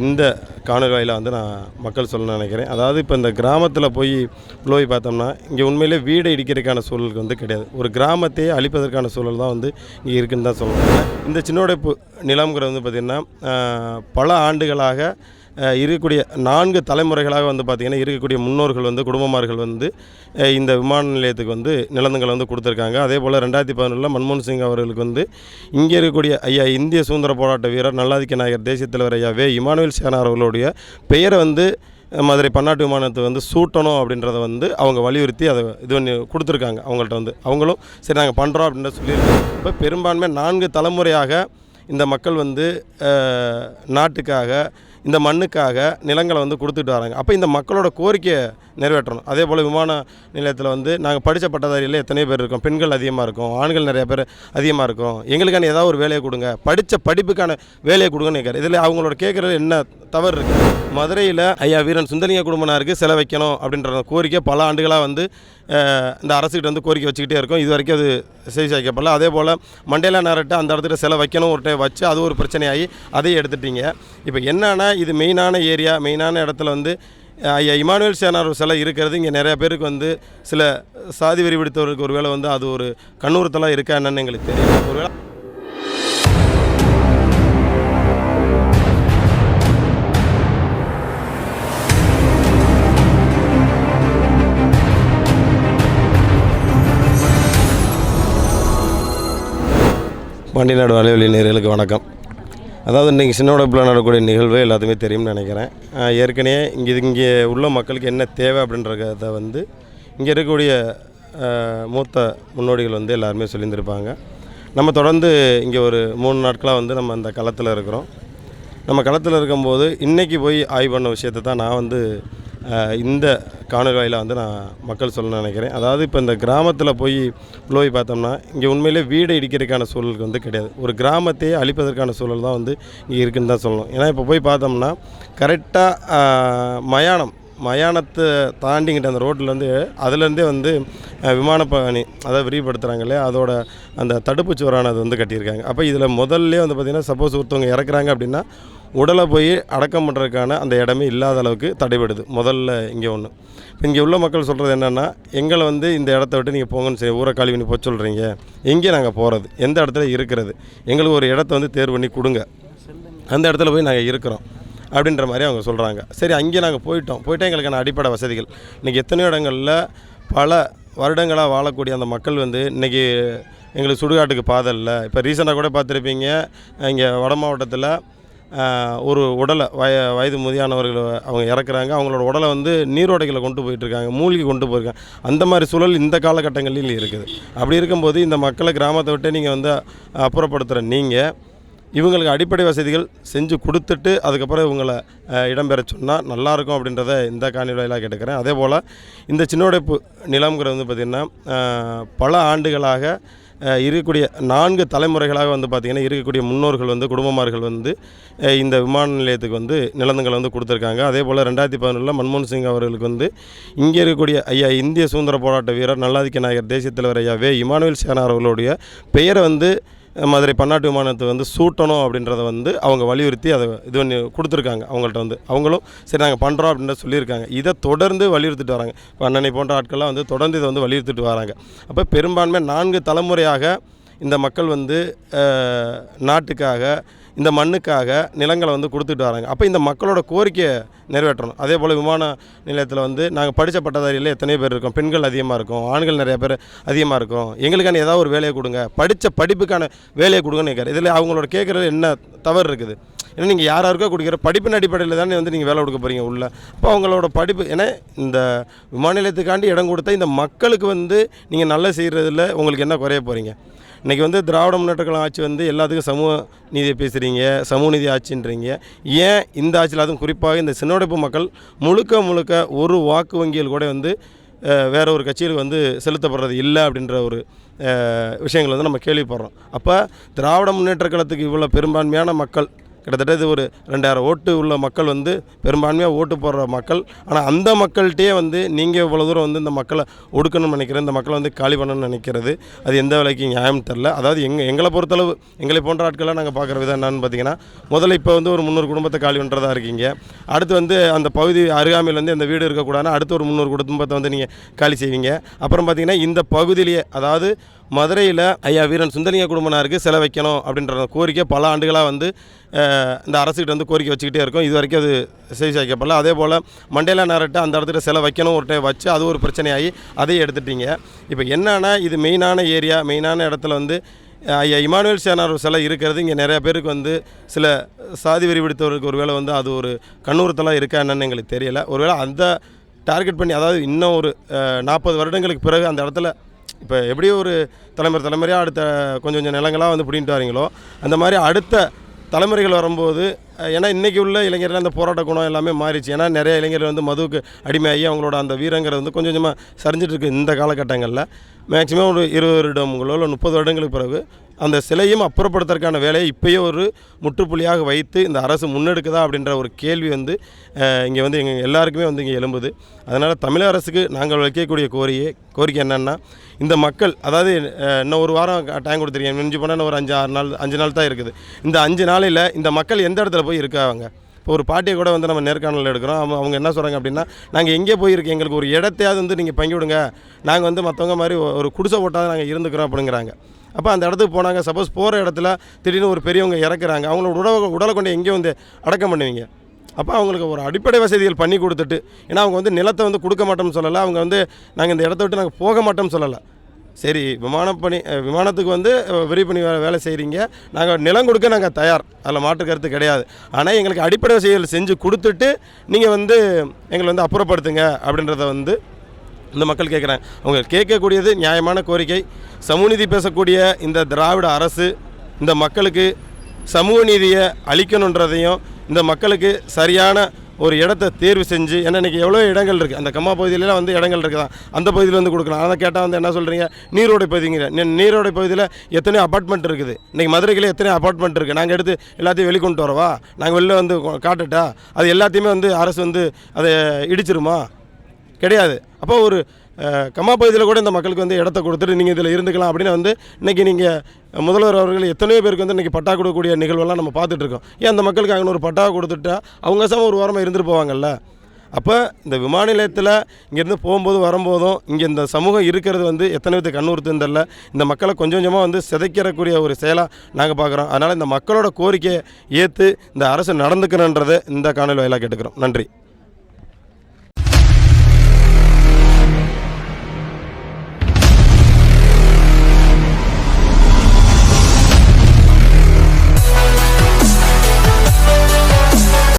இந்த காணொலியில் வந்து நான் மக்கள் சொல்ல நினைக்கிறேன். அதாவது இப்போ இந்த கிராமத்தில் போய் போய் பார்த்தோம்னா இங்கே உண்மையிலே வீடை இடிக்கிறதுக்கான சூழலுக்கு வந்து கிடையாது. ஒரு கிராமத்தையே அழிப்பதற்கான சூழல் தான் வந்து இங்கே இருக்குன்னு தான் சொல்லணும் இந்த சின்னோடைப்பு நிலம்ங்கிறது வந்து பார்த்திங்கன்னா பல ஆண்டுகளாக இருக்கக்கூடிய நான்கு தலைமுறைகளாக வந்து பார்த்திங்கன்னா இருக்கக்கூடிய முன்னோர்கள் வந்து குடும்பமார்கள் வந்து இந்த விமான நிலையத்துக்கு வந்து நிலந்தங்களை வந்து கொடுத்துருக்காங்க. அதே போல் ரெண்டாயிரத்தி பதினொன்றில் மன்மோகன் சிங் அவர்களுக்கு வந்து இங்கே இருக்கக்கூடிய ஐயா இந்திய சுதந்திர போராட்ட வீரர் நல்லாதிக்க நாயகர் தேசிய தலைவர் ஐயா வே இமானுவேல் சேனார் அவர்களுடைய பெயரை வந்து மதுரை பன்னாட்டு விமானத்தை வந்து சூட்டணும் அப்படின்றத வந்து அவங்க வலியுறுத்தி அதை இது பண்ணி கொடுத்துருக்காங்க. அவங்கள்ட்ட வந்து அவங்களும் சரி நாங்கள் பண்ணுறோம் அப்படின்ற சொல்லியிருக்காங்க. இப்போ பெரும்பான்மை நான்கு தலைமுறையாக இந்த மக்கள் வந்து நாட்டுக்காக இந்த மண்ணுக்காக நிலங்களை வந்து கொடுத்துட்டு வராங்க. அப்போ இந்த மக்களோட கோரிக்கையை நிறைவேற்றணும். அதே போல் விமான நிலையத்தில் வந்து நாங்கள் படித்த பட்டதாரியில் எத்தனையோ பேர் இருக்கோம். பெண்கள் அதிகமாக இருக்கும். ஆண்கள் நிறைய பேர் அதிகமாக இருக்கும். எங்களுக்கான ஏதாவது ஒரு வேலையை கொடுங்க. படித்த படிப்புக்கான வேலையை கொடுங்கன்னு கேட்குற இதில் அவங்களோட கேட்குறது என்ன தவறு இருக்குது மதுரையில் ஐயா வீரன் சுந்தரிங்க குடும்பனாருக்கு சில வைக்கணும் அப்படின்ற கோரிக்கை பல ஆண்டுகளாக வந்து இந்த அரசுகிட்ட வந்து கோரிக்கை வச்சுக்கிட்டே இருக்கும். இது வரைக்கும் அது செய்தி வைக்கப்படல அதே போல் மண்டேலா நேரட்டு அந்த இடத்துல சில வைக்கணும் ஒரு டைம் வச்சு அது ஒரு பிரச்சனையாகி அதையும் எடுத்துட்டீங்க. இப்போ என்னென்னா இது மெயினான ஏரியா மெயினான இடத்துல வந்து ஐயா இமானுவேல் சேனார் சிலை இருக்கிறது. இங்கே நிறையா பேருக்கு வந்து சில சாதி வெறி பிடித்தவருக்கு ஒருவேளை வந்து அது ஒரு கண்ணூரத்தெல்லாம் இருக்கா என்னன்னு எங்களுக்கு தெரியும் ஒருவேளை பாண்டிநாடு வலைவெளி நேர்களுக்கு வணக்கம். அதாவது இன்றைக்கி சின்னோடப்பில் நடக்கக்கூடிய நிகழ்வு எல்லாத்துக்குமே தெரியும்னு நினைக்கிறேன். ஏற்கனவே இங்கே இங்கே உள்ள மக்களுக்கு என்ன தேவை அப்படின்றத வந்து இங்கே இருக்கக்கூடிய மூத்த முன்னோடிகள் வந்து எல்லாருமே சொல்லியிருந்திருப்பாங்க. நம்ம தொடர்ந்து இங்கே ஒரு மூணு நாட்களாக வந்து நம்ம அந்த களத்தில் இருக்கிறோம். நம்ம களத்தில் இருக்கும்போது இன்றைக்கி போய் ஆய்வு பண்ண விஷயத்தை தான் நான் வந்து இந்த காணொலி வாயிலாக வந்து நான் மக்கள் சொல்ல நினைக்கிறேன். அதாவது இப்போ இந்த கிராமத்தில் போய் போய் பார்த்தோம்னா இங்கே உண்மையிலே வீடை இடிக்கிறதுக்கான சூழல் வந்து கிடையாது. ஒரு கிராமத்தையே அழிப்பதற்கான சூழல் தான் வந்து இங்கே இருக்குன்னு தான் சொல்லணும். ஏன்னா இப்போ போய் பார்த்தோம்னா கரெக்டாக மயானம் மயானத்தை தாண்டிங்கிட்ட அந்த ரோட்டில் அதுலேருந்தே வந்து விமானப்பயணி விமான அதை விரிவுபடுத்துகிறாங்க இல்லையா? அதோட அந்த தடுப்புச் சுவரானது வந்து கட்டியிருக்காங்க. அப்போ இதில் முதல்ல வந்து பார்த்திங்கன்னா சப்போஸ் ஒருத்தவங்க இறக்குறாங்க அப்படின்னா உடலை போய் அடக்கம் பண்ணுறதுக்கான அந்த இடமே இல்லாத அளவுக்கு தடைபடுது. முதல்ல இங்கே ஒன்று இங்கே உள்ள மக்கள் சொல்கிறது என்னென்னா எங்களை வந்து இந்த இடத்த விட்டு நீங்கள் போங்கன்னு சரி ஊரை காலி பண்ணி போக சொல்கிறீங்க எங்கே நாங்கள் போகிறது எந்த இடத்துல இருக்கிறது? எங்களுக்கு ஒரு இடத்த வந்து தேர்வு பண்ணி கொடுங்க. அந்த இடத்துல போய் நாங்கள் இருக்கிறோம். அப்படின்ற மாதிரி அவங்க சொல்கிறாங்க சரி அங்கே நாங்கள் போயிட்டோம். போயிட்டா எங்களுக்கான அடிப்படை வசதிகள்? இன்றைக்கி எத்தனையோ இடங்களில் பல வருடங்களாக வாழக்கூடிய அந்த மக்கள் வந்து இன்றைக்கி எங்களுக்கு சுடுகாட்டுக்கு பாதை இல்லை. இப்போ ரீசெண்டாக கூட பார்த்துருப்பீங்க. இங்கே வட மாவட்டத்தில் ஒரு உடலை வய வயது முதியானவர்கள் அவங்க இறக்குறாங்க. அவங்களோட உடலை வந்து நீரோடைகளை கொண்டு போயிட்டுருக்காங்க. மூழ்கி கொண்டு போயிருக்காங்க. அந்த மாதிரி சூழல் இந்த காலகட்டங்களில் இருக்குது. அப்படி இருக்கும்போது இந்த மக்களை கிராமத்தை விட்டு நீங்கள் வந்து அப்புறப்படுத்துகிற நீங்கள் இவங்களுக்கு அடிப்படை வசதிகள் செஞ்சு கொடுத்துட்டு அதுக்கப்புறம் இவங்களை இடம்பெற சொன்னால் நல்லாயிருக்கும் அப்படின்றத இந்த காணொலியில் கேட்டுக்கிறேன். அதே போல் இந்த சின்னோடைப்பு நிலம்ங்கிறது வந்து பார்த்திங்கன்னா பல ஆண்டுகளாக இருக்கக்கூடிய நான்கு தலைமுறைகளாக வந்து பார்த்திங்கன்னா இருக்கக்கூடிய முன்னோர்கள் வந்து குடும்பமார்கள் வந்து இந்த விமான நிலையத்துக்கு வந்து நிலந்தங்களை வந்து கொடுத்துருக்காங்க. அதே போல் ரெண்டாயிரத்தி பதினொன்றில் மன்மோகன் சிங் அவர்களுக்கு வந்து இங்கே இருக்கக்கூடிய ஐயா இந்திய சுதந்திர போராட்ட வீரர் நல்லாதிக்க நாயகர் தேசிய தலைவர் ஐயா வே இமானுவேல் சேனார் அவர்களுடைய பெயரை வந்து மதுரை பன்னாட்டு விமானத்தை வந்து சூட்டணும் அப்படின்றத வந்து அவங்க வலியுறுத்தி அதை இது பண்ணி கொடுத்துருக்காங்க அவங்கள்ட்ட வந்து. அவங்களும் சரி நாங்கள் பண்ணுறோம் அப்படின்றத சொல்லியிருக்காங்க. இதை தொடர்ந்து வலியுறுத்திட்டு வராங்க. இப்போ அண்ணனை போன்ற ஆட்கள்லாம் வந்து தொடர்ந்து இதை வந்து வலியுறுத்திட்டு வராங்க. அப்போ பெரும்பான்மை நான்கு தலைமுறையாக இந்த மக்கள் வந்து நாட்டுக்காக இந்த மண்ணுக்காக நிலங்களை வந்து கொடுத்துட்டு வராங்க. அப்போ இந்த மக்களோட கோரிக்கையை நிறைவேற்றணும். அதே போல் விமான நிலையத்தில் வந்து நாங்கள் படித்த பட்டதாரியில் எத்தனையோ பேர் இருக்கோம். பெண்கள் அதிகமாக இருக்கும் ஆண்கள் நிறைய பேர் அதிகமாக இருக்கும். எங்களுக்கான ஏதாவது ஒரு வேலையை கொடுங்க. படித்த படிப்புக்கான வேலையை கொடுங்கன்னு கேட்குறேன் இதில் அவங்களோட கேட்குறது என்ன தவறு இருக்குது? ஏன்னா நீங்கள் யார் யாருக்கோ கொடுக்குற படிப்பின் அடிப்படையில் தானே வந்து நீங்கள் வேலை கொடுக்க போகிறீங்க உள்ள. அப்போ அவங்களோட படிப்பு ஏன்னா இந்த விமான நிலையத்துக்காண்டி இடம் கொடுத்த இந்த மக்களுக்கு வந்து நீங்கள் நல்லா செய்கிறதில் உங்களுக்கு என்ன குறைய போகிறீங்க இன்றைக்கி வந்து திராவிட முன்னேற்ற கழகம் ஆட்சி வந்து எல்லாத்துக்கும் சமூக நீதியை பேசுகிறீங்க சமூக நீதி ஆட்சின்றீங்க. ஏன் இந்த ஆட்சியில் அதுவும் குறிப்பாக இந்த சின்னோடைப்பு மக்கள் முழுக்க முழுக்க ஒரு வாக்கு வங்கியில் கூட வந்து வேற ஒரு கட்சியில் வந்து செலுத்தப்படுறது இல்லை அப்படின்ற ஒரு விஷயங்கள் வந்து நம்ம கேள்விப்படுறோம். அப்போ திராவிட முன்னேற்ற கழகத்துக்கு இவ்வளோ பெரும்பான்மையான மக்கள் கிட்டத்தட்ட இது ஒரு ரெண்டாயிரம் ஓட்டு உள்ள மக்கள் வந்து பெரும்பான்மையாக ஓட்டு போடுற மக்கள். ஆனால் அந்த மக்கள்கிட்டயே வந்து நீங்கள் இவ்வளோ தூரம் வந்து இந்த மக்களை ஒடுக்கணும்னு நினைக்கிறேன் இந்த மக்களை வந்து காலி பண்ணணும்னு நினைக்கிறது அது எந்த விலைக்கு நியாயம் தெரில அதாவது எங்கள் எங்களை பொறுத்தளவு எங்களை போன்ற ஆட்களாக நாங்கள் பார்க்குற விதம் என்னன்னு பார்த்தீங்கன்னா முதல்ல இப்போ வந்து ஒரு முந்நூறு குடும்பத்தை காலி பண்ணுறதா இருக்கீங்க. அடுத்து வந்து அந்த பகுதி அருகாமையில் வந்து அந்த வீடு இருக்கக்கூடாதுன்னா அடுத்து ஒரு முந்நூறு குடும்பத்தை வந்து நீங்கள் காலி செய்வீங்க. அப்புறம் பார்த்தீங்கன்னா இந்த பகுதியிலேயே அதாவது மதுரையில் ஐயா வீரன் சுந்தரிங்க குடும்பனாருக்கு சிலை வைக்கணும் அப்படின்ற கோரிக்கை பல ஆண்டுகளாக வந்து இந்த அரசுக்கிட்ட வந்து கோரிக்கை வச்சுக்கிட்டே இருக்கும். இது வரைக்கும் அது செய்தி சாய்க்கப்படல அதே போல் மண்டேலா நேரட்ட அந்த இடத்துல சிலை வைக்கணும் ஒரு டைம் வச்சு அது ஒரு பிரச்சனையாகி அதையும் எடுத்துட்டீங்க. இப்போ என்னென்னா இது மெயினான ஏரியா மெயினான இடத்துல வந்து ஐயா இமானுவேல் சேனார் சிலை இருக்கிறது. இங்கே நிறையா பேருக்கு வந்து சில சாதி வெறி ஒரு ஒருவேளை வந்து அது ஒரு கண்ணூரத்தெல்லாம் இருக்கா என்னன்னு எங்களுக்கு தெரியல. ஒருவேளை அந்த டார்கெட் பண்ணி அதாவது இன்னும் ஒரு நாற்பது வருடங்களுக்கு பிறகு அந்த இடத்துல இப்போ எப்படி ஒரு தலைமுறை தலைமுறையாக அடுத்த கொஞ்சம் கொஞ்சம் நிலங்களாக வந்து பிடிங்கிட்டு வரீங்களோ அந்த மாதிரி அடுத்த தலைமுறைகள் வரும்போது ஏன்னா இன்றைக்கி உள்ள இளைஞர்கள் அந்த போராட்ட குணம் எல்லாமே மாறிச்சு ஏன்னா நிறைய இளைஞர்கள் வந்து மதுவுக்கு அடிமையாகி அவங்களோட அந்த வீரங்கிறது வந்து கொஞ்சம் கொஞ்சமாக சரிஞ்சிட்ருக்கு இந்த காலகட்டங்களில். மேக்ஸிமம் ஒரு இருபது வருடங்களோ இல்லை முப்பது வருடங்களுக்கு பிறகு அந்த சிலையும் அப்புறப்படுத்துறதுக்கான வேலையை இப்பயே ஒரு முற்றுப்புள்ளியாக வைத்து இந்த அரசு முன்னெடுக்குதா அப்படின்ற ஒரு கேள்வி வந்து இங்கே வந்து எங்கள் எல்லாருக்குமே வந்து இங்கே எழும்புது. அதனால் தமிழக அரசுக்கு நாங்கள் வைக்கக்கூடிய கோரிக்கை கோரிக்கை என்னென்னா இந்த மக்கள் அதாவது இன்னும் ஒரு வாரம் டைம் கொடுத்துருக்கீங்க. மிஞ்சி போனால் இன்னும் ஒரு அஞ்சு ஆறு நாள் அஞ்சு நாள் தான் இருக்குது. இந்த அஞ்சு நாளில் இந்த மக்கள் எந்த இடத்துல போய் இருக்காங்க இப்போ ஒரு பாட்டியை கூட வந்து நம்ம நேர்காணலில் எடுக்கிறோம். அவங்க அவங்க என்ன சொல்கிறாங்க அப்படின்னா நாங்கள் எங்கே போயிருக்கோம் எங்களுக்கு ஒரு இடத்தையாவது வந்து நீங்கள் பங்கி விடுங்க நாங்கள் வந்து மற்றவங்க மாதிரி ஒரு குடிசை போட்டாவது நாங்கள் இருந்துக்கிறோம் அப்படிங்கிறாங்க. அப்போ அந்த இடத்துக்கு போனாங்க. சப்போஸ் போகிற இடத்துல திடீர்னு ஒரு பெரியவங்க இறக்குறாங்க. அவங்களோட உடலை உடலை கொண்டு எங்கேயும் வந்து அடக்கம் பண்ணுவீங்க. அப்போ அவங்களுக்கு ஒரு அடிப்படை வசதிகள் பண்ணி கொடுத்துட்டு ஏன்னா அவங்க வந்து நிலத்தை வந்து கொடுக்க மாட்டோம்னு சொல்லலை. அவங்க வந்து நாங்கள் இந்த இடத்த விட்டு நாங்கள் போக மாட்டோம்னு சொல்லலை. சரி விமானப்பணி பணி விமானத்துக்கு வந்து விரிப்பணி விரிவு பண்ணி வே- வேலை செய்கிறீங்க நாங்கள் நிலம் கொடுக்க நாங்கள் தயார். அதில் மாற்று கருத்து கிடையாது. ஆனால் எங்களுக்கு அடிப்படை வசதிகள் செஞ்சு கொடுத்துட்டு நீங்கள் வந்து எங்களை வந்து அப்புறப்படுத்துங்க அப்படின்றத வந்து இந்த மக்கள் கேட்குறாங்க. அவங்க கேட்கக்கூடியது நியாயமான கோரிக்கை. சமூக நீதி பேசக்கூடிய இந்த திராவிட அரசு இந்த மக்களுக்கு சமூக நீதியை அளிக்கணுன்றதையும் இந்த மக்களுக்கு சரியான ஒரு இடத்த தேர்வு செஞ்சு ஏன்னா இன்றைக்கி எவ்வளோ இடங்கள் இருக்குது அந்த கம்மா பகுதியிலலாம் வந்து இடங்கள் இருக்குதான். அந்த பகுதியில் வந்து கொடுக்கலாம். அதை கேட்டால் வந்து என்ன சொல்கிறீங்க நீரோடை பகுதிங்கிற. நீரோடை பகுதியில் எத்தனையோ அப்பார்ட்மெண்ட் இருக்குது. இன்றைக்கி மதுரைக்கில் எத்தனையோ அப்பார்ட்மெண்ட் இருக்குது நாங்கள் எடுத்து எல்லாத்தையும் வெளிக்கொண்டு வரவா? நாங்கள் வெளில வந்து காட்டுட்டா காட்டட்டா? அது எல்லாத்தையுமே வந்து அரசு வந்து அதை இடிச்சிருமா? கிடையாது. அப்போ ஒரு கம்மா பகுதியில் கூட இந்த மக்களுக்கு வந்து இடத்த கொடுத்துட்டு நீங்கள் இதில் இருந்துக்கலாம் அப்படின்னு வந்து இன்றைக்கி நீங்கள் முதல்வர் அவர்கள் எத்தனையோ பேருக்கு வந்து இன்றைக்கி பட்டா கொடுக்கக்கூடிய நிகழ்வெல்லாம் நம்ம பார்த்துட்ருக்கோம் ஏன் அந்த மக்களுக்கு அங்கே ஒரு பட்டா கொடுத்துட்டா அவங்க சம ஒரு வாரமாக இருந்துட்டு போவாங்கல்ல? அப்போ இந்த விமான நிலையத்தில் இங்கேருந்து போகும்போது வரும்போதும் இங்கே இந்த சமூகம் இருக்கிறது வந்து எத்தனை விதத்தை கண்ணூர்த்துன்னு தெரில இந்த மக்களை கொஞ்சம் கொஞ்சமாக வந்து சிதைக்கிறக்கூடிய ஒரு செயலாக நாங்கள் பார்க்குறோம். அதனால் இந்த மக்களோட கோரிக்கையை ஏற்று இந்த அரசு நடந்துக்கணுன்றதை இந்த காணொலி வாயிலாக கேட்டுக்கிறோம். நன்றி.